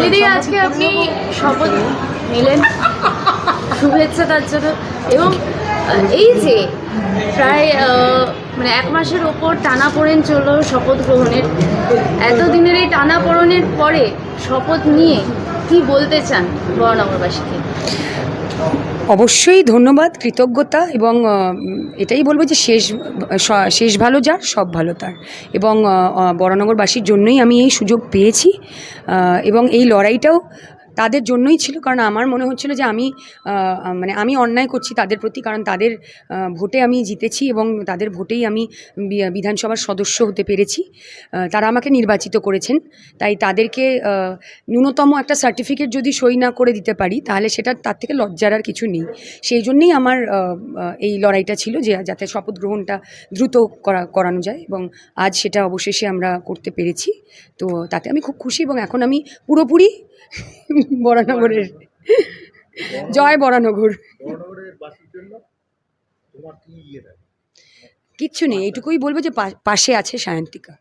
দিদি আজকে আপনি শপথ নিলেন? শুভেচ্ছা তার জন্য। এবং এই যে প্রায় মানে এক মাসের ওপর টানা পড়েন চলল শপথ গ্রহণের। এতদিনের এই টানা পড়নের পরে শপথ নিয়ে কি বলতে চান বড়নগরবাসীকে অবশ্যই ধন্যবাদ, কৃতজ্ঞতা এবং এটাই বলব যে শেষ শেষ ভালো যার, সব ভালো তার। এবং বরানগরবাসীর জন্যই আমি এই সুযোগ পেয়েছি। এবং এই লড়াইটাও তাদের জন্যই ছিল। কারণ আমার মনে হচ্ছিল যে আমি মানে আমি অন্যায় করছি তাদের প্রতি, কারণ তাদের ভোটে আমি জিতেছি এবং তাদের ভোটেই আমি বিধানসভার সদস্য হতে পেরেছি। তারা আমাকে নির্বাচিত করেছেন। তাই তাদেরকে ন্যূনতম একটা সার্টিফিকেট যদি সই না করে দিতে পারি, তাহলে সেটা তার থেকে লজ্জার আর কিছু নেই। সেই জন্যেই আমার এই লড়াইটা ছিল যে যাতে শপথ গ্রহণটা দ্রুত করা, করানো যায় এবং আজ সেটা অবশেষে আমরা করতে পেরেছি। তো তাতে আমি খুব খুশি এবং এখন আমি পুরোপুরি বরানগরের জয় বরানগর। ইয়ে কিচ্ছু নেই এইটুকুই বলব যে পাশে আছে সায়ন্তিকা।